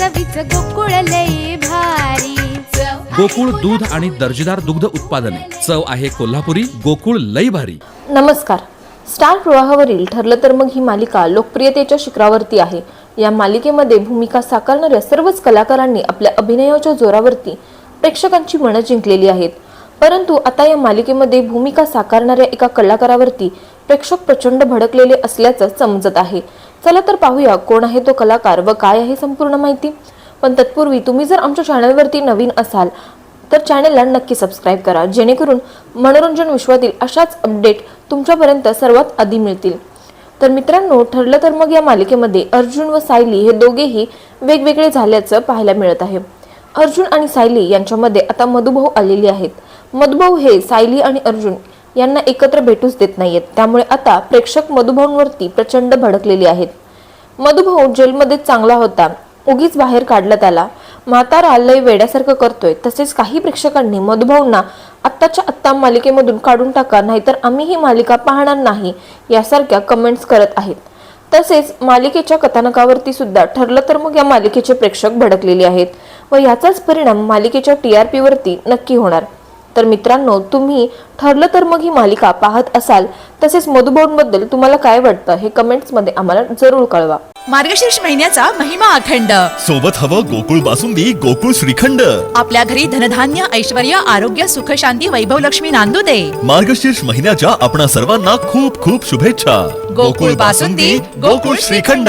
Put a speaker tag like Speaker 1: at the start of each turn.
Speaker 1: चवीच गोकुळ लई भारी.
Speaker 2: गोकुळ दूध आणि दर्जेदार दुग्ध उत्पादने. चव आहे कोल्हापुरी गोकुळ लई भारी.
Speaker 3: नमस्कार. स्टार प्रवाहावरील ठरलं तर मग ही मालिका लोकप्रियतेच्या शिखरावरती आहे. या मालिकेमध्ये भूमिका साकारणाऱ्या सर्वच कलाकारांनी आपल्या अभिनयाच्या जोरावरती प्रेक्षकांची मनं जिंकलेली आहेत. परंतु आता या मालिकेमध्ये भूमिका साकारणाऱ्या एका कलाकारावरती प्रेक्षक प्रचंड भडकलेले असल्याचं समजत आहे. चला तर पाहूया कोण आहे तो कलाकार व काय आहे संपूर्ण माहिती. पण तत्पूर्वी तुम्ही जर आमच्या चॅनलवरती नवीन असाल तर चॅनलला नक्की सबस्क्राईब करा जेणेकरून मनोरंजन विश्वातील अशाच अपडेट तुमच्यापर्यंत सर्वात आधी मिळतील. तर मित्रांनो ठरलं तर मग या मालिकेमध्ये अर्जुन व सायली हे दोघेही वेगवेगळे झाल्याचं पाहायला मिळत आहे. अर्जुन आणि सायली यांच्यामध्ये आता मधुभाऊ आलेली आहेत. मधुभाऊ हे सायली आणि अर्जुन यांना एकत्र भेटूच देत नाहीयेत. त्यामुळे आता प्रेक्षक मधुभाऊंवरती प्रचंड भडकलेले आहेत. मधुभाऊ जेलमध्ये चांगला होता. उगीच बाहेर काढला त्याला. म्हातारा लय वेड्यासारखं करतोय. तसेच काही प्रेक्षकांनी मधुभाऊंना आत्ताच्या आत्ता मालिकेमधून काढून टाका नाहीतर आम्ही ही मालिका पाहणार नाही यासारख्या कमेंट्स करत आहेत. तसेच मालिकेच्या कथानकावरती सुद्धा ठरलं तर मग या मालिकेचे प्रेक्षक भडकलेले आहेत व याचाच परिणाम मालिकेच्या टी आर पीवरती नक्की होणार. तर मित्रांनो तुम्ही ठरलं तर मग ही मालिका पाहत असाल. तसेच मधुभाऊंबद्दल तुम्हाला काय वाटतं हे कमेंट्समध्ये आम्हाला जरूर कळवा.
Speaker 4: मार्गशीर्ष महिन्याचा महिमा अखंड.
Speaker 5: सोबत हवं गोकुळ बासुंदी गोकुळ श्रीखंड.
Speaker 4: आपल्या घरी धनधान्य ऐश्वर आरोग्य सुख शांती वैभव लक्ष्मी नांदू दे.
Speaker 5: मार्गशीर्ष महिन्याच्या आपणा सर्वांना खूप खूप शुभेच्छा.
Speaker 4: गोकुळ बासुंदी,
Speaker 5: गोकुळ श्रीखंड.